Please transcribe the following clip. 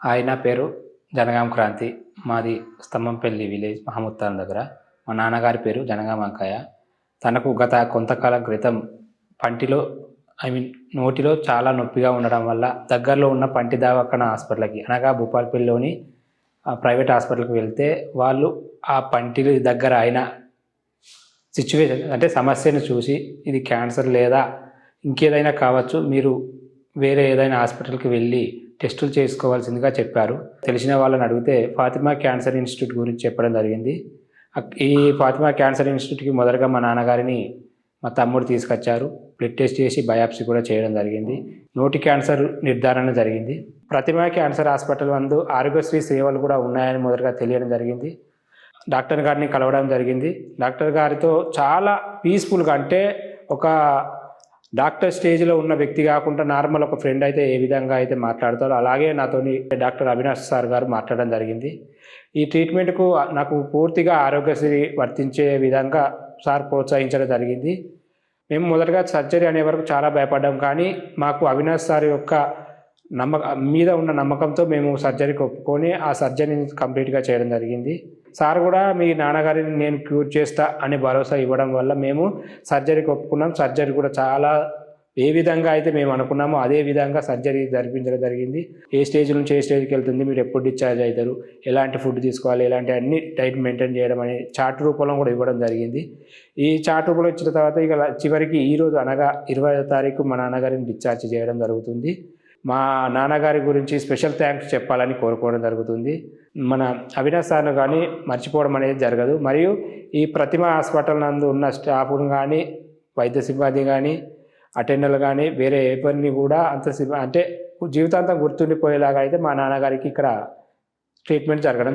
ఆయన పేరు జనగాం క్రాంతి. మాది స్తంభంపల్లి విలేజ్ మహముత్తాన్ దగ్గర. మా నాన్నగారి పేరు జనగాం అంకాయ తనకు గత కొంతకాలం క్రితం పంటిలో ఐ మీన్ నోటిలో చాలా నొప్పిగా ఉండడం వల్ల దగ్గరలో ఉన్న పంటి దవాఖాన హాస్పిటల్కి అనగా భూపాల్పల్లిలోని ఆ ప్రైవేట్ హాస్పిటల్కి వెళ్తే వాళ్ళు ఆ పంటి దగ్గర అయిన సిచ్యువేషన్ అంటే సమస్యను చూసి ఇది క్యాన్సర్ లేదా ఇంకేదైనా కావచ్చు మీరు వేరే ఏదైనా హాస్పిటల్కి వెళ్ళి టెస్టులు చేసుకోవాల్సిందిగా చెప్పారు. తెలిసిన వాళ్ళని అడిగితే ఫాతిమా క్యాన్సర్ ఇన్స్టిట్యూట్ గురించి చెప్పడం జరిగింది. ఈ ఫాతిమా క్యాన్సర్ ఇన్స్టిట్యూట్కి మొదటగా మా నాన్నగారిని మా తమ్ముడు తీసుకొచ్చారు. బ్లడ్ టెస్ట్ చేసి బయాప్సీ కూడా చేయడం జరిగింది. నోటి క్యాన్సర్ నిర్ధారణ జరిగింది. ప్రతిమా క్యాన్సర్ హాస్పిటల్ నందు ఆరోగ్యశ్రీ సేవలు కూడా ఉన్నాయని మొదటగా తెలియడం జరిగింది. డాక్టర్ గారిని కలవడం జరిగింది. డాక్టర్ గారితో చాలా పీస్ఫుల్గా అంటే ఒక డాక్టర్ స్టేజ్లో ఉన్న వ్యక్తి కాకుండా నార్మల్ ఒక ఫ్రెండ్ అయితే ఏ విధంగా అయితే మాట్లాడతారో అలాగే నాతోని డాక్టర్ అవినాష్ సార్ గారు మాట్లాడడం జరిగింది. ఈ ట్రీట్మెంట్కు నాకు పూర్తిగా ఆరోగ్యశ్రీ వర్తించే విధంగా సార్ ప్రోత్సహించడం జరిగింది. మేము మొదటగా సర్జరీ అనే వరకు చాలా భయపడ్డాం కానీ మాకు అవినాష్ సార్ యొక్క నమ్మక మీద ఉన్న నమ్మకంతో మేము సర్జరీకి ఒప్పుకొని ఆ సర్జరీని కంప్లీట్గా చేయడం జరిగింది. సార్ కూడా మీ నాన్నగారిని నేను క్యూర్ చేస్తా అని భరోసా ఇవ్వడం వల్ల మేము సర్జరీకి ఒప్పుకున్నాం. సర్జరీ కూడా చాలా ఏ విధంగా అయితే మేము అనుకున్నామో అదే విధంగా సర్జరీ జరిపించడం జరిగింది. ఏ స్టేజ్ నుంచి ఏ స్టేజ్కి వెళ్తుంది మీరు ఎప్పుడు డిశ్చార్జ్ అవుతారు ఎలాంటి ఫుడ్ తీసుకోవాలి ఎలాంటి అన్ని డైట్ మెయింటైన్ చేయడం అనే చార్ట్ రూపంలో కూడా ఇవ్వడం జరిగింది. ఈ చార్ట్ రూపంలో ఇచ్చిన తర్వాత ఇక చివరికి ఈ రోజు అనగా ఇరవై తారీఖు మా నాన్నగారిని డిశ్చార్జ్ చేయడం జరుగుతుంది. మా నాన్నగారి గురించి స్పెషల్ థ్యాంక్స్ చెప్పాలని కోరుకోవడం జరుగుతుంది. మన అవినాష్ సార్ను కానీ మర్చిపోవడం అనేది జరగదు. మరియు ఈ ప్రతిమ హాస్పిటల్ నందు ఉన్న స్టాఫ్ను కానీ వైద్య సిబ్బంది కానీ అటెండర్లు కానీ వేరే ఏ పని కూడా అంత సిబ్- అంటే జీవితాంతం గుర్తుండిపోయేలాగా అయితే మా నాన్నగారికి ఇక్కడ ట్రీట్మెంట్ జరగడం